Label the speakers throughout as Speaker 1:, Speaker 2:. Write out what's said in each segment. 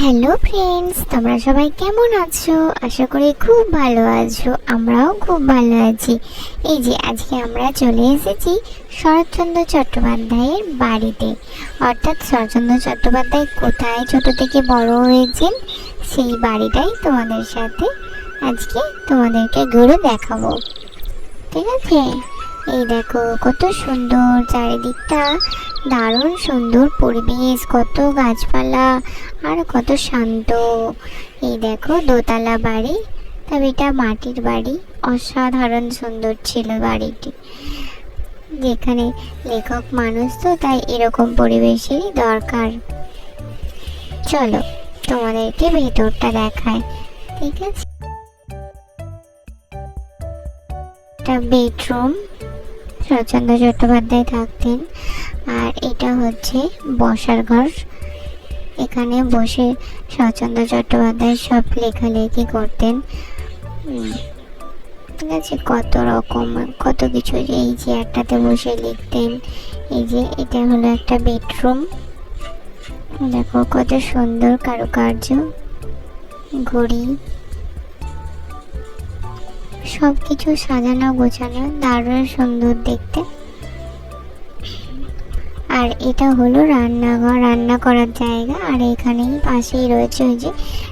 Speaker 1: Hello friends তোমরা সবাই কেমন আছো? আশা করি খুব ভালো আছো। আমরাও খুব ভালো আছি। এই যে, আজকে আমরা চলে এসেছি শরৎচন্দ্র চট্টোপাধ্যায়ের বাড়িতে। অর্থাৎ শরৎচন্দ্র চট্টোপাধ্যায় কোথায় ছোট থেকে বড় হয়েছেন, সেই বাড়িটাই তোমাদের সাথে আজকে তোমাদেরকে ঘুরে দেখাবো। ঠিক আছে? এই দেখো, কত সুন্দর চারিদিকটা। দারুণ সুন্দর পরিবেশ, কত গাছপালা আর কত শান্ত। এই দেখো, দোতলা বাড়ি, তবে এটা মাটির বাড়ি। অসাধারণ সুন্দর ছিল বাড়িটি। যেখানে লেখক মানুষ তো, তাই এরকম পরিবেশেরই দরকার। চলো, তোমাদেরকে ভেতরটা দেখায় ঠিক আছে? একটা বেডরুম শরৎচন্দ্র চট্টোপাধ্যায় থাকতেন। আর এটা হচ্ছে বসার ঘর। এখানে বসে শরৎচন্দ্র চট্টোপাধ্যায় সব লেখালেখি করতেন। ঠিক আছে, কত রকম, কত কিছু এই চেয়ারটাতে বসে লিখতেন। এই যে এটা হলো একটা বেডরুম। দেখো কত সুন্দর কারুকার্য। ঘড়ি। সব কিছু সাজানো, গোছানো, দারুণ সুন্দর দেখতে। আর এটা হলো রান্নাঘর, রান্না করার জায়গা। আর এখানেই পাশেই রয়েছে ওই যে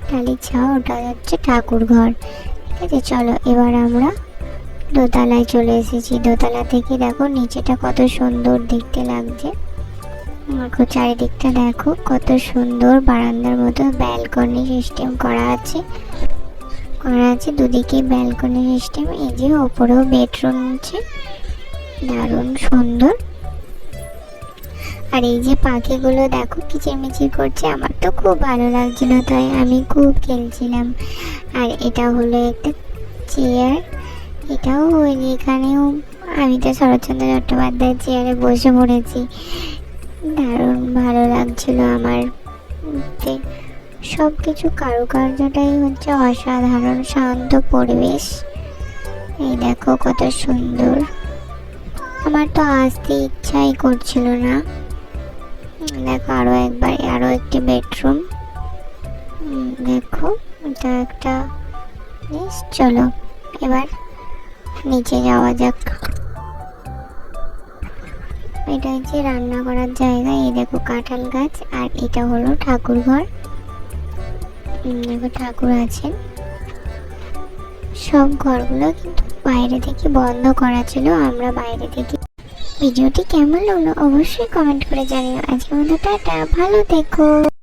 Speaker 1: টালির ছাওয়া, ওটা হচ্ছে ঠাকুর ঘর। ঠিক আছে, চলো এবার আমরা দোতলায় চলে এসেছি। দোতলা থেকে দেখো, নিচেটা কত সুন্দর দেখতে লাগছে। চারিদিকটা দেখো, কত সুন্দর বারান্দার মতো ব্যালকনি সিস্টেম করা আছে। করা আছে, দুদিকে ব্যালকনি সিস্টেম এই যে ওপরেও বেডরুম আছে। দারুণ সুন্দর। আর এই যে পাখিগুলো দেখো কিচিরমিচির করছে, আমার তো খুব ভালো লাগছিল তাই আমি খুব খেলছিলাম। আর এটা হলো একটা চেয়ার এটাও এখানেও আমি তো শরৎচন্দ্র চট্টোপাধ্যায়ের চেয়ারে বসে পড়েছি। দারুণ ভালো লাগছিল আমার। সব কিছু কারুকার্যটাই হচ্ছে অসাধারণ শান্ত পরিবেশ। এই দেখো কত সুন্দর। আমার তো আসতে ইচ্ছাই করছিল না। দেখো আরও একবার আরও একটি বেডরুম। দেখো এটা একটা জিনিস চলো এবার নিচে যাওয়া যাক। এটা হচ্ছে রান্না করার জায়গা এই দেখো কাঁঠাল গাছ আর এটা হলো ঠাকুর ঘর উম, দেখো ঠাকুর আছেন। সব ঘরগুলো কিন্তু বাইরে থেকে বন্ধ করা ছিল, আমরা বাইরে থেকে। ভিডিওটি কেমন লাগল অবশ্যই কমেন্ট করে জানিও। আজকে মতো টাটা, ভালো থেকো।